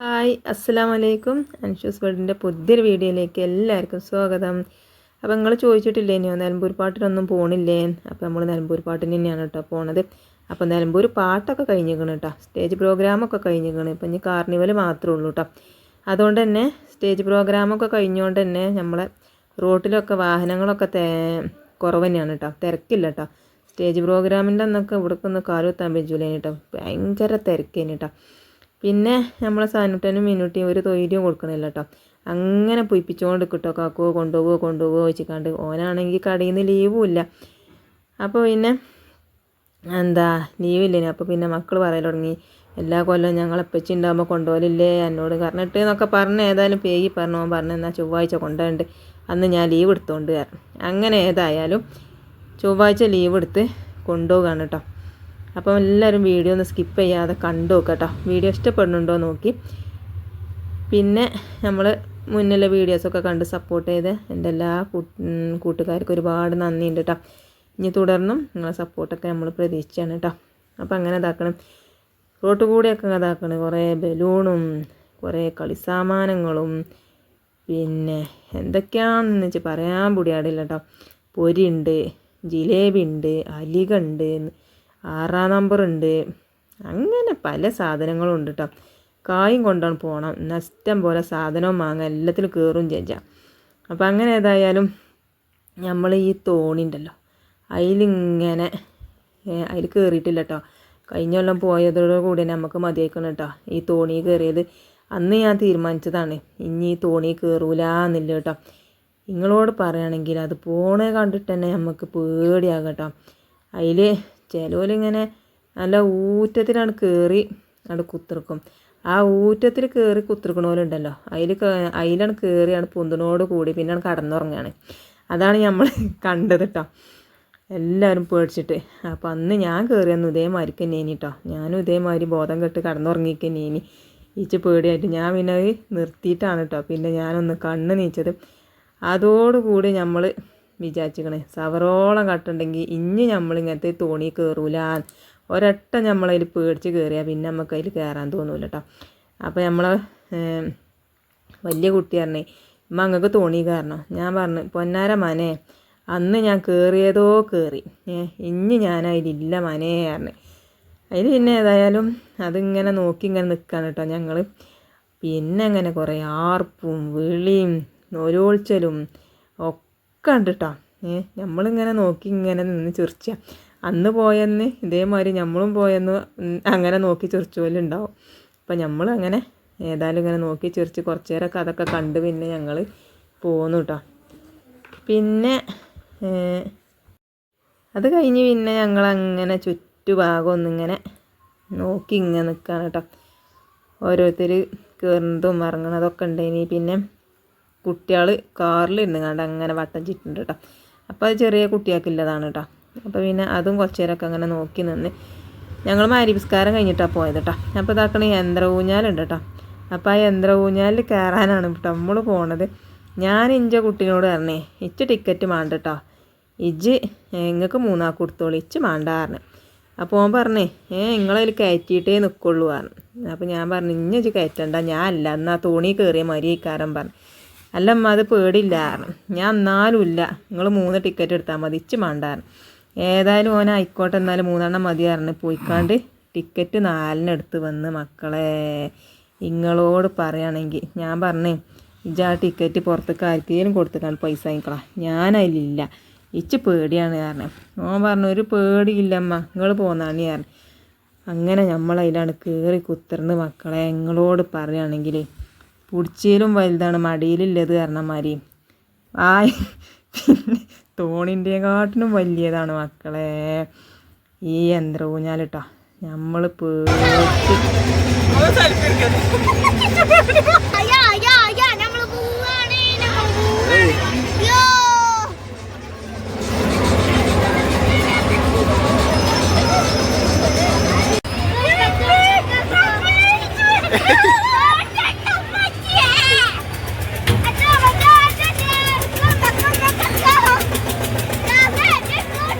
Hi അസ്സലാം വലൈക്കും അൻഷൂസ് വേൾഡിന്റെ പുതിയൊരു വീഡിയോയിലേക്ക് എല്ലാവർക്കും സ്വാഗതം. അപ്പോൾ നിങ്ങൾ ചോദിച്ചിട്ടില്ലേ ഇനിയോ നിലമ്പൂർ പാട്ടിനൊന്നും പോണില്ലേ? അപ്പോൾ നമ്മൾ നിലമ്പൂർ പാട്ടിന് തന്നെയാണ് കേട്ടോ പോണത്. അപ്പോൾ നിലമ്പൂർ പാട്ടൊക്കെ കഴിഞ്ഞിരിക്കണം കേട്ടോ. സ്റ്റേജ് പ്രോഗ്രാമൊക്കെ കഴിഞ്ഞിരിക്കണം. ഇപ്പം ഇനി കാർണിവൽ മാത്രമേ ഉള്ളൂ കേട്ടോ. അതുകൊണ്ട് തന്നെ സ്റ്റേജ് പ്രോഗ്രാമൊക്കെ കഴിഞ്ഞുകൊണ്ട് തന്നെ നമ്മളെ റോട്ടിലൊക്കെ വാഹനങ്ങളൊക്കെ തേ കുറവ് തന്നെയാണ് കേട്ടോ. തിരക്കില്ല കേട്ടോ. സ്റ്റേജ് പ്രോഗ്രാമിന്റെ അന്നൊക്കെ ഇവിടേക്കൊന്ന് കാലുത്താൻ പറ്റൂലേനി കേട്ടോ. ഭയങ്കര തിരക്കേനെ കേട്ടോ. പിന്നെ നമ്മൾ സാനുട്ടനും മിനുട്ടിയും ഒരു തൊയിലും കൊടുക്കണില്ല കേട്ടോ അങ്ങനെ പൊയ്പ്പിച്ചുകൊണ്ട് കിട്ടോ കാക്കുവോ കൊണ്ടുപോവോ കൊണ്ടുപോവോ വെച്ചിക്കാണ്ട്. ഓനാണെങ്കിൽ കടയിൽ നിന്ന് ലീവും ഇല്ല. അപ്പോൾ പിന്നെ എന്താ ലീവില്ലേനി അപ്പോൾ പിന്നെ മക്കൾ പറയൽ തുടങ്ങി. എല്ലാ കൊല്ലവും ഞങ്ങൾ അപ്പച്ചി ഉണ്ടാകുമ്പോൾ കൊണ്ടുപോകലില്ലേ എന്നോട് പറഞ്ഞിട്ട് എന്നൊക്കെ പറഞ്ഞ് ഏതായാലും പേയി പറഞ്ഞു ഓൻ പറഞ്ഞു എന്നാൽ ചൊവ്വാഴ്ച കൊണ്ടുപോകണ്ട് അന്ന് ഞാൻ ലീവ് എടുത്തുകൊണ്ട് അങ്ങനെ ഏതായാലും ചൊവ്വാഴ്ച ലീവ് എടുത്ത് കൊണ്ടുപോകാണ് കേട്ടോ അപ്പോൾ എല്ലാവരും വീഡിയോ ഒന്ന് സ്കിപ്പ് ചെയ്യാതെ കണ്ടു നോക്കുക കേട്ടോ വീഡിയോ ഇഷ്ടപ്പെടുന്നുണ്ടോ നോക്കി. പിന്നെ നമ്മൾ മുന്നിലെ വീഡിയോസൊക്കെ കണ്ട് സപ്പോർട്ട് ചെയ്ത് എന്റെ എല്ലാ കൂട്ടുകാർക്കും ഒരുപാട് നന്ദിയുണ്ട് കേട്ടോ ഇനി തുടർന്നും നിങ്ങളെ സപ്പോർട്ടൊക്കെ നമ്മൾ പ്രതീക്ഷിച്ചാണ് കേട്ടോ അപ്പോൾ അങ്ങനെ ഇതാക്കണം. റോട്ട് കൂടെയൊക്കെ ഇതാക്കണം. കുറേ ബലൂണും കുറേ കളിസാമാനങ്ങളും പിന്നെ എന്തൊക്കെയാണെന്ന് വെച്ച് പറയാൻ പൊടിയാടില്ല കേട്ടോ ജിലേബി ഉണ്ട് അലിക ഉണ്ട് ആറാം നമ്പർ ഉണ്ട്. അങ്ങനെ പല സാധനങ്ങളും ഉണ്ട് കേട്ടോ കായും കൊണ്ടാണ് പോകണം നഷ്ടം പോലെ സാധനവും വാങ്ങാം. എല്ലാത്തിലും കയറും ചേച്ചാ അപ്പോൾ അങ്ങനെ ഏതായാലും നമ്മൾ ഈ തോണി തോണിണ്ടല്ലോ അതിലിങ്ങനെ അതിൽ കയറിയിട്ടില്ല കേട്ടോ കഴിഞ്ഞ കൊല്ലം പോയതോടു കൂടി നമുക്ക് മതിയാക്കണം കേട്ടോ ഈ തോണി കയറിയത് അന്ന് ഞാൻ തീരുമാനിച്ചതാണ്. ഇനി ഈ തോണി കയറൂല എന്നില്ല കേട്ടോ നിങ്ങളോട് പറയുകയാണെങ്കിൽ അത് പോണേ കണ്ടിട്ട് തന്നെ നമുക്ക് പേടിയാകട്ടോ കേട്ടോ അതിൽ ചിലവരിങ്ങനെ നല്ല ഊറ്റത്തിലാണ് കയറി അവിടെ കുത്തിർക്കും. ആ ഊറ്റത്തിൽ കയറി ഉണ്ടല്ലോ അതിൽ അതിലാണ് കയറിയാണ് പൊന്തിനോട് കൂടി പിന്നെയാണ് കടന്നുറങ്ങുകയാണ് അതാണ് നമ്മൾ കണ്ടത് കേട്ടോ എല്ലാവരും പേടിച്ചിട്ട്. അപ്പോൾ അന്ന് ഞാൻ കയറിയെന്ന് ഇതേമാതിരിക്ക് നീനി കേട്ടോ ഞാനും ഇതേമാതിരി ബോധം കെട്ട് കടന്നുറങ്ങിക്ക് നീനി ഈച്ച് പേടിയായിട്ട് ഞാൻ പിന്നെ നിർത്തിയിട്ടാണ് കേട്ടോ പിന്നെ ഞാനൊന്ന് കണ്ണ് നീച്ചത്. അതോടുകൂടി നമ്മൾ വിചാരിച്ചിക്കണേ. സവറോളം കട്ടുണ്ടെങ്കിൽ ഇനി നമ്മൾ ഇങ്ങനത്തെ തോണി കയറൂല ഒരൊട്ട നമ്മളതിൽ പേടിച്ച് കയറിയാൽ പിന്നെ നമുക്ക് അതിൽ കയറാൻ തോന്നൂല കേട്ടോ അപ്പോൾ നമ്മൾ വലിയ കുട്ടി പറഞ്ഞേ ഇമ്മ അങ്ങക്ക് തോണി കയറണം ഞാൻ പറഞ്ഞു പൊന്നാര മനെ അന്ന് ഞാൻ കയറിയതോ കയറി ഇനി ഞാൻ അതിലില്ല മനെ പറഞ്ഞു. അതിൽ പിന്നെ ഏതായാലും അതിങ്ങനെ നോക്കി ഇങ്ങനെ നിൽക്കുകയാണ് കേട്ടോ ഞങ്ങൾ പിന്നെ അങ്ങനെ കുറേ ആർപ്പും വിളിയും ഒരോൾച്ചലും ഒക്കെ കേട്ടോ ഏ നമ്മളിങ്ങനെ നോക്കി ഇങ്ങനെ നിന്ന് ചിരിച്ച അന്ന് പോയെന്ന് ഇതേമാതിരി നമ്മളും പോയെന്ന് അങ്ങനെ നോക്കി ചിരിച്ചു പോലെ ഉണ്ടാവും അപ്പം നമ്മൾ അങ്ങനെ ഏതായാലും ഇങ്ങനെ നോക്കി ചിരിച്ച് കുറച്ച് നേരമൊക്കെ അതൊക്കെ കണ്ട് പിന്നെ ഞങ്ങൾ പോന്നു കേട്ടോ പിന്നെ അത് കഴിഞ്ഞ് പിന്നെ ഞങ്ങൾ അങ്ങനെ ചുറ്റുഭാഗം ഒന്നിങ്ങനെ നോക്കി ഇങ്ങനെ നിൽക്കുകയാണ് കേട്ടോ ഓരോരുത്തർ കയറുന്നതും ഇറങ്ങണതൊക്കെ ഉണ്ടായിനി പിന്നെ കുട്ടികൾ കാറിലിരുന്ന് കണ്ട് അങ്ങനെ വട്ടം ചുറ്റുണ്ട് കേട്ടോ അപ്പോൾ അത് ചെറിയ കുട്ടിയാക്കില്ലതാണ് കേട്ടോ അപ്പോൾ പിന്നെ അതും കുറച്ച് നേരമൊക്കെ അങ്ങനെ നോക്കി നിന്ന് ഞങ്ങൾ മാരിപുസ്കാരം കഴിഞ്ഞിട്ടാണ് പോയത് കേട്ടോ അപ്പോൾ ഇതാക്കണ യന്ത്ര ഊഞ്ഞാലുണ്ട് കേട്ടോ അപ്പോൾ ആ യന്ത്ര ഊഞ്ഞാലിൽ കയറാനാണ് കേട്ടോ നമ്മൾ പോണത്. ഞാൻ ഇഞ്ച കുട്ടീനോട് പറഞ്ഞേ ഇച്ച് ടിക്കറ്റ് മാണ്ട കേട്ടോ ഇജ്ജ് നിങ്ങൾക്ക് മൂന്നാൾക്ക് കൊടുത്തോളൂ ഇച്ച് മാണ്ട പറഞ്ഞു. അപ്പോൾ ഓൻ പറഞ്ഞേ ഏ നിങ്ങളതിൽ കയറ്റിയിട്ടേ നിൽക്കുള്ളൂ പറഞ്ഞു. അപ്പോൾ ഞാൻ പറഞ്ഞു ഇഞ്ഞ ഇജ് കയറ്റണ്ട ഞാൻ അല്ല എന്നാൽ തോണി കയറിയ മരിയക്കാരൻ പറഞ്ഞു. അല്ല അമ്മ അത് പേടില്ല ഞാൻ എന്നാലും ഇല്ല. നിങ്ങൾ മൂന്ന് ടിക്കറ്റ് എടുത്താൽ മതി. ഇച്ച് മാണ്ടാറ് ഏതായാലും ഓൻ ആയിക്കോട്ടെ എന്നാലും മൂന്നെണ്ണം മതി പോയിക്കാണ്ട് ടിക്കറ്റ് നാലിനെടുത്ത് വന്ന് മക്കളെ നിങ്ങളോട് പറയുകയാണെങ്കിൽ ഞാൻ പറഞ്ഞേ ഇജ് ആ ടിക്കറ്റ് പുറത്തേക്ക് ആർക്കെങ്കിലും കൊടുത്തിട്ടാണ് പൈസ വാങ്ങിക്കളാം ഞാനതിലില്ല ഇച്ച് പേടിയാണ് കാരണം ഓൻ പറഞ്ഞു ഒരു പേടിയില്ലമ്മ നിങ്ങൾ പോന്നാണ് കാരണം അങ്ങനെ നമ്മളതിലാണ് കയറി കുത്തിർന്ന് മക്കളെ നിങ്ങളോട് പറയുകയാണെങ്കിൽ പുടിച്ചിയിലും വലുതാണ് മടിയിലുള്ളത് കാരണന്മാരി ആ പിന്നെ തോണിന്റെക്കാട്ടിനും വലിയതാണ് മക്കളെ. ഈ യന്ത്ര ഊഞ്ഞാലിട്ടോ നമ്മൾ പേടിച്ച്.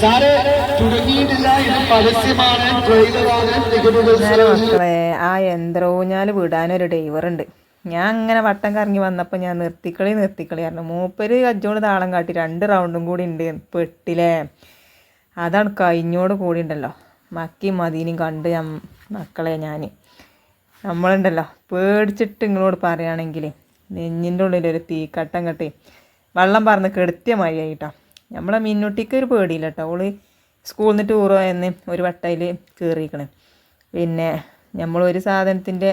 സാറ് തുടങ്ങിയിട്ടില്ല. ഇത് പരസ്യമാണ്. ട്രെയിലറാണ് ഉണ്ട് ആ വിടാനൊരു ഞാൻ അങ്ങനെ വട്ടം കറങ്ങി വന്നപ്പോൾ ഞാൻ നിർത്തിക്കളി നിർത്തിക്കളി പറഞ്ഞു. മൂപ്പര് കജ്ജോട് താളം കാട്ടി രണ്ട് റൗണ്ടും കൂടി ഉണ്ട്. പെട്ടില്ലേ അതാണ് കഴിഞ്ഞോട് കൂടി ഉണ്ടല്ലോ. മക്കി മദീനും കണ്ട് ഞാൻ മക്കളെ ഞാൻ നമ്മളുണ്ടല്ലോ. പേടിച്ചിട്ട് നിങ്ങളോട് പറയുകയാണെങ്കിൽ നെഞ്ഞിന്റെ ഉള്ളിലൊരു തീക്കട്ടം കെട്ടി. വെള്ളം പറന്ന് കെടുത്തിയ മഴയായിട്ടോ. നമ്മളെ മിന്നുട്ടിക്ക് ഒരു പേടിയില്ല കേട്ടോ ഓൾ സ്കൂളിൽ നിന്ന് ടൂർ പോയെന്ന് ഒരു വട്ടയിൽ കയറിയിരിക്കണേ പിന്നെ നമ്മൾ ഒരു സാധനത്തിന്റെ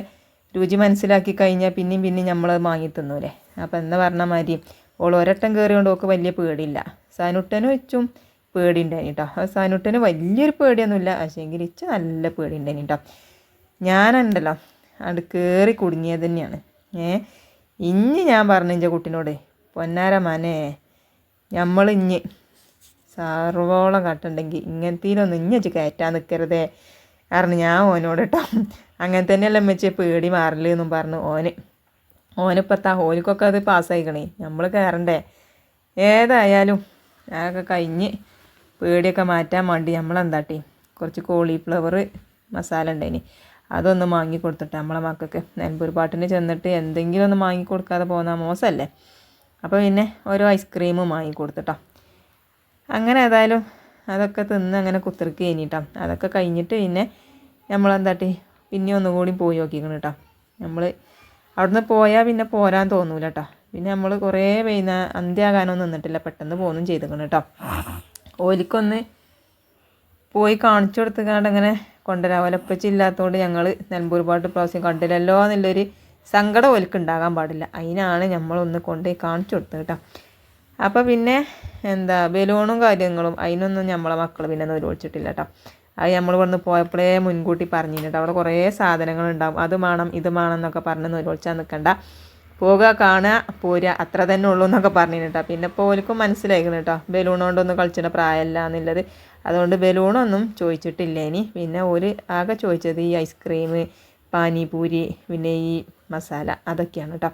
രുചി മനസ്സിലാക്കി കഴിഞ്ഞാൽ പിന്നെയും പിന്നെയും നമ്മളത് വാങ്ങി തിന്നൂലേ. അപ്പം എന്താ പറഞ്ഞ മാതിരി ഓൾ ഒരട്ടം കയറിയോണ്ട് ഓക്ക് വലിയ പേടിയില്ല. സാനുട്ടനും വെച്ചും പേടിയുണ്ടായിന് കേട്ടോ ആ സാനുട്ടന് വലിയൊരു പേടിയൊന്നുമില്ല. പക്ഷേങ്കിൽ ഇച്ച നല്ല പേടിയുണ്ടായിന് കേട്ടോ ഞാനുണ്ടല്ലോ അവിടെ കയറി കുടുങ്ങിയത് തന്നെയാണ്. ഏ? ഇനി ഞാൻ പറഞ്ഞു കുട്ടിനോട് പൊന്നാര നമ്മൾ ഇഞ്ഞ് സർവോളം കട്ടുണ്ടെങ്കിൽ ഇങ്ങനത്തേലൊന്നും ഇഞ്ഞ് വെച്ച് കയറ്റാൻ നിൽക്കരുതേ കാരണം ഞാൻ ഓനോട് കേട്ടോ അങ്ങനെ തന്നെയല്ല വെച്ച് പേടി മാറില്ല എന്നും പറഞ്ഞു ഓന്. ഓനിപ്പത്താ ഓനിക്കൊക്കെ അത് പാസ്സായിക്കണേ. നമ്മൾ കയറണ്ടേ ഏതായാലും അതൊക്കെ കഴിഞ്ഞ് പേടിയൊക്കെ മാറ്റാൻ വേണ്ടി നമ്മളെന്താട്ടി കുറച്ച് കോളിഫ്ലവർ മസാല ഉണ്ടായിനി അതൊന്ന് വാങ്ങി കൊടുത്തിട്ട് നമ്മളെ മക്കൾക്ക്. നെൻപൂർ പാട്ടിന് ചെന്നിട്ട് എന്തെങ്കിലും ഒന്ന് വാങ്ങി കൊടുക്കാതെ പോകുന്ന മോശമല്ലേ അപ്പോൾ പിന്നെ ഓരോ ഐസ്ക്രീമും വാങ്ങി കൊടുത്തിട്ടോ അങ്ങനെ ഏതായാലും അതൊക്കെ തിന്ന് അങ്ങനെ കുത്തിർക്ക് കഴിഞ്ഞിട്ടോ. അതൊക്കെ കഴിഞ്ഞിട്ട് പിന്നെ നമ്മൾ നമ്മളെന്താട്ടി പിന്നെ ഒന്നുകൂടി പോയി നോക്കിക്കണം കേട്ടോ നമ്മൾ അവിടുന്ന് പോയാൽ പിന്നെ പോരാൻ തോന്നൂല കേട്ടോ പിന്നെ നമ്മൾ കുറേ വൈകുന്ന അന്ത്യാകാനൊന്നും നിന്നിട്ടില്ല. പെട്ടെന്ന് പോകുന്നും ചെയ്തിക്കണം കേട്ടോ ഓലിക്കൊന്ന് പോയി കാണിച്ചു കൊടുത്തുകൊണ്ട് അങ്ങനെ കൊണ്ടുവരാം ഒലപ്പച്ചില്ലാത്തതുകൊണ്ട് ഞങ്ങൾ നിലമ്പൂർ പാട്ട് പ്രാവശ്യം കണ്ടില്ലല്ലോ എന്നുള്ളൊരു സങ്കടം ഒലിക്ക് ഉണ്ടാകാൻ പാടില്ല. അതിനാണ് നമ്മളൊന്ന് കൊണ്ടുപോയി കാണിച്ചു കൊടുത്തത് കേട്ടോ. അപ്പോൾ പിന്നെ എന്താ ബലൂണും കാര്യങ്ങളും അതിനൊന്നും നമ്മളെ മക്കൾ പിന്നെ ഒന്നും ഒഴിച്ചിട്ടില്ല കേട്ടോ. അത് നമ്മൾ ഇവിടുന്ന് പോയപ്പോഴേ മുൻകൂട്ടി പറഞ്ഞിട്ടുണ്ട് അവിടെ കുറേ സാധനങ്ങൾ ഉണ്ടാകും അത് വേണം ഇത് വേണം എന്നൊക്കെ പറഞ്ഞ് നിർവഹിച്ചാൽ നിൽക്കണ്ട. പോകുക കാണുക പോരുക അത്ര തന്നെ ഉള്ളൂ എന്നൊക്കെ പറഞ്ഞു കേട്ടോ. പിന്നെ ഇപ്പോൾ ഓൽക്കും കേട്ടോ. ബലൂൺ കൊണ്ടൊന്നും കളിച്ചിട്ട് പ്രായമല്ല എന്നുള്ളത്. അതുകൊണ്ട് ബലൂണൊന്നും ചോദിച്ചിട്ടില്ല ഇനി. പിന്നെ ഓൽ ആകെ ചോദിച്ചത് ഈ ഐസ്ക്രീം പാനിപൂരി പിന്നെ ഈ മസാല അതൊക്കെയാണ് കേട്ടോ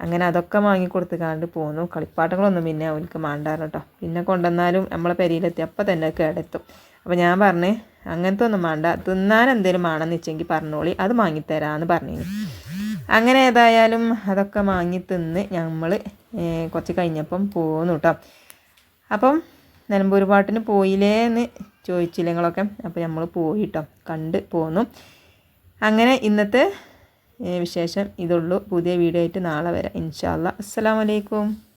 അങ്ങനെ അതൊക്കെ വാങ്ങിക്കൊടുത്ത് കാണ്ട് പോന്നു. കളിപ്പാട്ടങ്ങളൊന്നും പിന്നെ അവർക്ക് മാണ്ടാറ് കേട്ടോ പിന്നെ കൊണ്ടുവന്നാലും നമ്മളെ പെരിയിലെത്തി അപ്പം തന്നെ കേടെത്തും. അപ്പോൾ ഞാൻ പറഞ്ഞേ അങ്ങനത്തെ ഒന്നും വേണ്ട തിന്നാൻ എന്തെങ്കിലും വേണമെന്ന് വെച്ചെങ്കിൽ പറഞ്ഞോളി. അത് വാങ്ങിത്തരാമെന്ന് പറഞ്ഞു അങ്ങനെ ഏതായാലും അതൊക്കെ വാങ്ങി തിന്ന് നമ്മൾ കുറച്ച് കഴിഞ്ഞപ്പം പോന്നു കേട്ടോ അപ്പം നിലമ്പൂർ പാട്ടിന് പോയില്ലേ എന്ന് ചോദിച്ചില്ല നിങ്ങളൊക്കെ അപ്പോൾ നമ്മൾ പോയി കേട്ടോ കണ്ട് പോന്നു. അങ്ങനെ ഇന്നത്തെ വിശേഷം ഇതുള്ളൂ. പുതിയ വീഡിയോ ആയിട്ട് നാളെ വരാം. ഇൻഷാല്ല അസ്സലാമലൈക്കും